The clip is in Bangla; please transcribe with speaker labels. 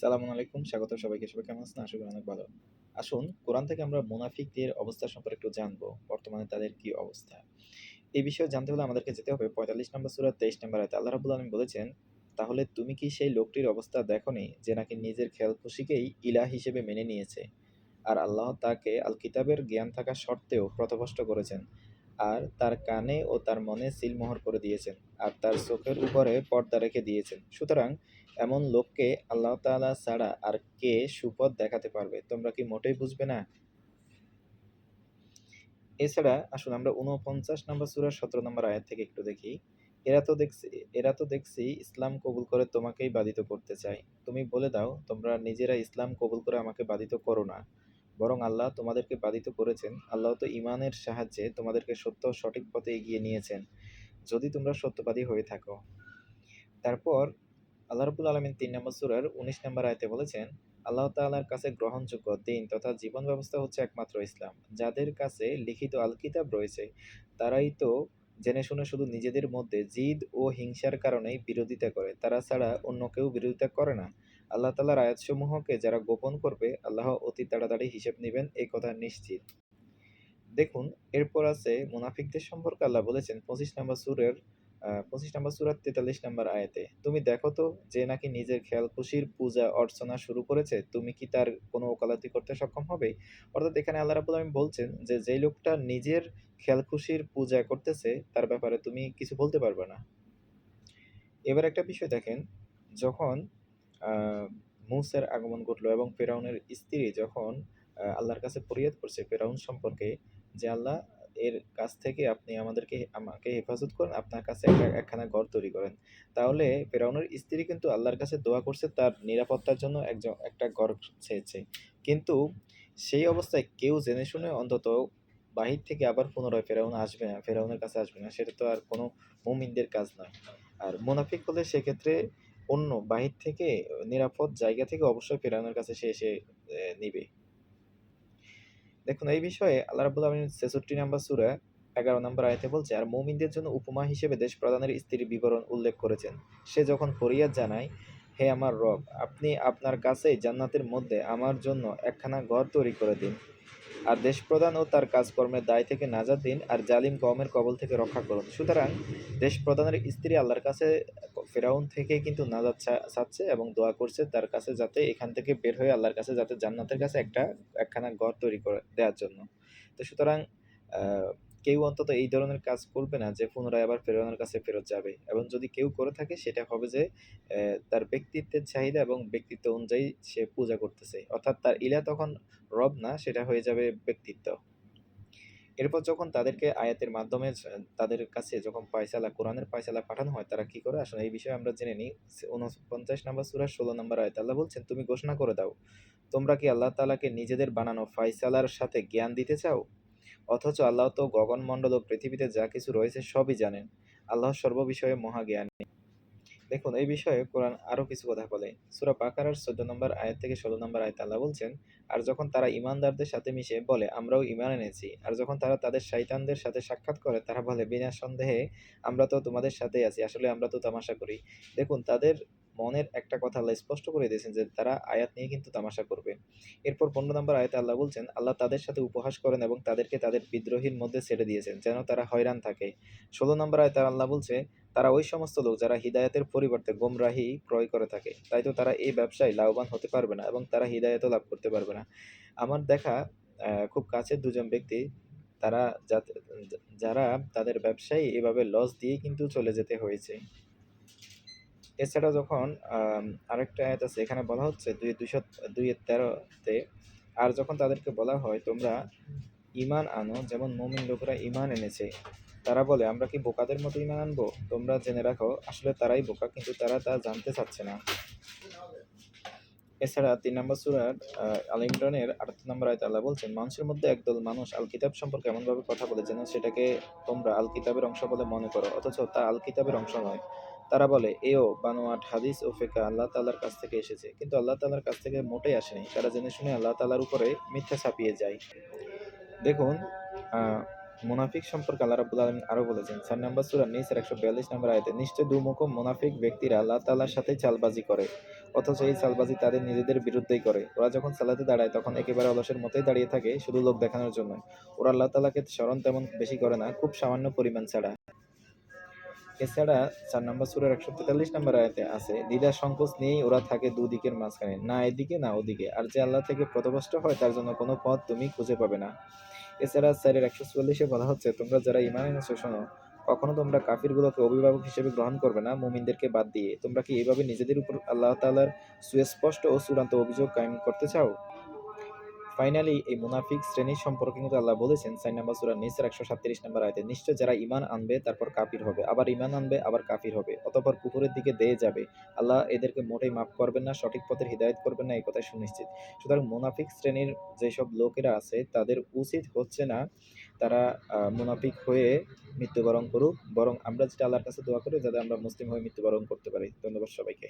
Speaker 1: সালামু আলাইকুম, স্বাগত সবাইকে। সবাই কেমন আছেন? আশা করি অনেক ভালো। আসুন, কোরআন থেকে আমরা মুনাফিকদের অবস্থা সম্পর্কে একটু জানব। বর্তমানে তাদের কি অবস্থা? এই বিষয়ে জানতে হলে আমাদেরকে যেতে হবে পঁয়তাল্লিশ নম্বর সুরা, তেইশ নম্বর আয়তে। আল্লাহ রাবুল আলম বলেছেন, তাহলে তুমি কি সেই লোকটির অবস্থা দেখনি যে নাকি নিজের খেয়াল খুশিকেই ইলা হিসেবে মেনে নিয়েছে? আর আল্লাহ তাকে আল কিতাবের জ্ঞান থাকা সত্ত্বেও প্রথভষ্ট করেছেন। আর তার কানে ও তার মনে সিলমোহর করে দিয়েছেন আর তার চোখের উপরে পর্দা রেখে দিয়েছেন। সুতরাং এমন লোককে আল্লাহ তাআলা ছাড়া আর কে সুপথ দেখাতে পারবে? তোমরা কি মোটেই বুঝবে না? এছাড়া আসলে আমরা উনপঞ্চাশ নম্বর সূরার সতেরো নম্বর আয়াত থেকে একটু দেখি। এরা তো দেখছি, এরা তো দেখছি ইসলাম কবুল করে তোমাকেই বাধিত করতে চায়। তুমি বলে দাও, তোমরা নিজেরা ইসলাম কবুল করে আমাকে বাধিত করো না। বরং আল্লাহ তোমাদেরকে বাধিত করেছেন আল্লাহ তো ইমানের সাহায্যে তোমাদেরকে সত্য সঠিক পথে এগিয়ে নিয়েছেন যদি তোমরা সত্যবাদী হয়ে থাকো তারপর আল্লাহ রাব্বুল আলামিন ৩ নম্বর সূরার ১৯ নম্বর আয়তে বলেছেন, আল্লাহ তাআলার কাছে গ্রহণযোগ্য দিন তথা জীবন ব্যবস্থা হচ্ছে একমাত্র ইসলাম। যাদের কাছে লিখিত আল কিতাব রয়েছে, তারাই তো জেনে শুনে শুধু নিজেদের মধ্যে জিদ ও হিংসার কারণেই বিরোধিতা করে। তারা ছাড়া অন্য কেউ বিরোধিতা করে না। আল্লাহ তাআলার আয়াতসমূহকে যারা গোপন করবে, আল্লাহ অতি তাড়াতাড়ি হিসেব নিবেন এ কথা নিশ্চিত। দেখুন এরপর আছে মুনাফিকদের সম্পর্কে আল্লাহ বলেছেন ২৫ নম্বর সূরের ২৫ নম্বর সূরার ৪৩ নম্বর আয়াতে, "তুমি দেখো তো যে নাকি নিজের খেয়াল খুশির পূজা অর্চনা শুরু করেছে, তুমি কি তার কোনো ওকালতি করতে সক্ষম হবে?" অর্থাৎ এখানে আল্লাহ রাব্বুল আলামিন বলছেন যে, যেই লোকটা নিজের খেয়াল খুশির পূজা করতেছে, তার ব্যাপারে তুমি কিছু বলতে পারবে না। এবার একটা বিষয় দেখেন, যখন মূসার আগমন ঘটলো এবং ফেরাউনের স্ত্রী যখন আল্লাহর কাছে ফরিয়াদ করছে ফেরাউন সম্পর্কে যে, "আল্লাহ এর কাছ থেকে আপনি আমাদেরকে আমাকে হেফাজত করেন, আপনার কাছে একটা একখানা ঘর তৈরি করেন।" তাহলে ফেরাউনের স্ত্রী কিন্তু আল্লাহর কাছে দোয়া করছে তার নিরাপত্তার জন্য একজন একটা ঘর চেয়েছে। কিন্তু সেই অবস্থায় কেউ জেনে শুনে অন্তত বাহির থেকে আবার পুনরায় ফেরাউন আসবে না, ফেরাউনের কাছে আসবে না। সেটা তো আর কোনো মুমিনদের কাজ নয়। আর মুনাফিক হলে সেক্ষেত্রে অন্য বাহির থেকে নিরাপদ জায়গা থেকে অবশ্যই ফেরাউনের কাছে সে এসে নিবে। দেখুন এই বিষয়ে আল্লাহ রাব্বুল আলামিন ৬৬ নম্বর সূরা ১১ নম্বর আয়াতে বলছে, "আর মুমিনদের জন্য উপমা হিসেবে দেশ প্রধানের স্ত্রীর বিবরণ উল্লেখ করেছেন। সে যখন ফরিয়াদ জানায়, হে আমার রব! আপনি আপনার কাছে জান্নাতের মধ্যে আমার জন্য একখানা ঘর তৈরি করে দিন। আর দেশপ্রধান ও তার কাজকর্মের দায় থেকে নাজাত দিন আর জালিম কওমের কবল থেকে রক্ষা করুন।" সুতরাং দেশপ্রধানের স্ত্রী আল্লাহর কাছে ফেরাউন থেকে কিন্তু নাজাত চা চাচ্ছে এবং দোয়া করছে তার কাছে যাতে এখান থেকে বের হয়ে আল্লাহর কাছে যাতে জান্নাতের কাছে একটা একখানা ঘর তৈরি করে দেওয়ার জন্য। তো সুতরাং কেউ অন্তত এই ধরনের কাজ করবে না যে পুনরায় আবার ফেরাউনের কাছে ফেরত যাবে এবং যদি কেউ করে থাকে সেটা হবে যে তার ব্যক্তিত্বের চাহিদা এবং ব্যক্তিত্ব অনুযায়ী সে পূজা করতেছে। অর্থাৎ তার ইলা তখন রব না, সেটা হয়ে যাবে ব্যক্তিত্ব। এরপর যখন তাদেরকে আয়াতের মাধ্যমে তাদের কাছে যখন ফায়সালা কোরআনের ফায়সালা পাঠানো হয়, তারা কি করে? আসলে এই বিষয়ে আমরা জেনে নিই। ৪৯ নম্বর সূরার ১৬ নম্বর আয়াতে আল্লাহ বলছেন, "তুমি ঘোষণা করে দাও, তোমরা কি আল্লাহ তালাকে নিজেদের বানানো ফায়সালার সাথে জ্ঞান দিতে চাও? অথচ আল্লাহ তো গগনমণ্ডল ও পৃথিবীতে যা কিছু রয়েছে সবই জানেন। আল্লাহ সর্ববিষয়ে মহাজ্ঞানী।" দেখুন এই বিষয়ে কোরআন আরও কিছু কথা বলে। সুরা বাকারার ১৪ নম্বর আয়াত থেকে ১৬ নম্বর আয়াত আল্লাহ বলছেন, "আর যখন তারা ইমানদারদের সাথে মিশে বলে, আমরাও ইমান এনেছি। আর যখন তারা তাদের শৈতানদের সাথে সাক্ষাৎ করে, তারা বলে, বিনা সন্দেহে আমরা তো তোমাদের সাথেই আছি। আসলে আমরা তো তামাশা করি।" দেখুন তাদের মনের একটা কথা আল্লাহ স্পষ্ট করে দিয়েছেন যে তারা আয়াত নিয়ে কিন্তু তামাশা করবে। এরপর ১৫ নম্বর আয়াতে আল্লাহ বলছেন, "আল্লাহ তাদের সাথে উপহাস করেন এবং তাদেরকে তাদের বিদ্রোহীর মধ্যে ছেড়ে দিয়েছেন, যেন তারা হয়রান থাকে।" ১৬ নম্বর আয়াতে আল্লাহ বলছে, "তারা ওই সমস্ত লোক যারা হিদায়াতের পরিবর্তে গোমরাহি ক্রয় করে থাকে। তাই তো তারা এই ব্যবসায় লাভবান হতে পারবে না এবং তারা হিদায়াতও লাভ করতে পারবে না।" আমার দেখা খুব কাছের দুজন ব্যক্তি তারা যারা তাদের ব্যবসায় এভাবে লস দিয়েই কিন্তু চলে যেতে হয়েছে। এছাড়া যখন আরেকটা আয়াত আছে এখানে বলা হচ্ছে দুই দুইশো ২ এর ১৩ তে, "আর যখন তাদেরকে বলা হয়, তোমরা ইমান আনো যেমন মুমিন লোকেরা ইমান এনেছে। তারা বলে, আমরা কি বোকাদের মতো ঈমান আনব তোমরা জেনে রাখো, আসলে তারাই বোকা কিন্তু তারা তা জানতে চাচ্ছে না। এছাড়া তিন নম্বর সূরার আল ইমরানের ৭৮ নম্বর আয়াতে আল্লাহ বলছেন, "মানুষের মধ্যে একদল মানুষ আল কিতাব সম্পর্কে এমনভাবে কথা বলে যেন সেটাকে তোমরা আল কিতাবের অংশ বলে মনে করো, অথচ তা আল কিতাবের অংশ নয়। তারা বলে, এও বানোয়াট হাদিস ও ফিকহ আল্লাহ তাআলার কাছ থেকে এসেছে। কিন্তু আল্লাহ তাআলার কাছ থেকে মোটেই আসেনি। তারা জেনে শুনে আল্লাহ তাআলার উপরে মিথ্যা ছাপিয়ে যায়।" দেখুন মুনাফিক সম্পর্কে আল্লাহ রাব্বুল আলামিন আরও বলেছেন চার নম্বর সূরা নিসের একশো বিয়াল্লিশ নম্বর আয়তে নিশ্চয় দুমুখ মুনাফিক ব্যক্তিরা আল্লাহ তাআলার সাথে চালবাজি করে অথচ এই চালবাজি তাদের নিজেদের বিরুদ্ধেই করে ওরা যখন সালাতে দাঁড়ায় তখন একেবারে অলসের মতোই দাঁড়িয়ে থাকে শুধু লোক দেখানোর জন্য ওরা আল্লাহ তালাকে স্মরণ তেমন বেশি করে না খুব সামান্য পরিমাণ ছাড়া এছাড়া চার নম্বর সুরের একশো তেতাল্লিশ নম্বর আয়াতে আছে, দ্বিধা সংকোচ নিয়েই ওরা থাকে দুদিকের মাঝখানে, না এদিকে, না ওদিকে। আর যে আল্লাহ থেকে প্রতভষ্ট হয়, তার জন্য কোনো পথ তুমি খুঁজে পাবে না। এছাড়া স্যারের একশো চুয়াল্লিশে বলা হচ্ছে, তোমরা যারা ইমান এনেছো, শোনো, কখনো তোমরা কাফিরগুলোকে অভিভাবক হিসেবে গ্রহণ করবে না, মুমিনদেরকে বাদ দিয়ে। তোমরা কি এইভাবে নিজেদের উপর আল্লাহ তাআলার সুস্পষ্ট ও চূড়ান্ত অভিযোগ কায়েম করতে চাও? ফাইনালি এই মুনাফিক শ্রেণির সম্পর্কে কিন্তু আল্লাহ বলেছেন সাইন নাম্বার সুরা নিসের, একশো সাতত্রিশ নম্বর আয়তে, নিশ্চয় যারা ইমান আনবে তারপর কাফির হবে, আবার ইমান আনবে, আবার কাফির হবে, অতঃপর কুকুরের দিকে দিয়ে যাবে। আল্লাহ এদেরকে মোটেই মাফ করবেন না, সঠিক পথের হৃদায়ত করবেন না, এই কথা সুনিশ্চিত। সুতরাং মুনাফিক শ্রেণির যেসব লোকেরা আছে, তাদের উচিত হচ্ছে না তারা মুনাফিক হয়ে মৃত্যুবরণ করুক, বরং আমরা যেটা আল্লাহর কাছে দোয়া করি, যাতে আমরা মুসলিম হয়ে মৃত্যুবরণ করতে পারি। ধন্যবাদ সবাইকে।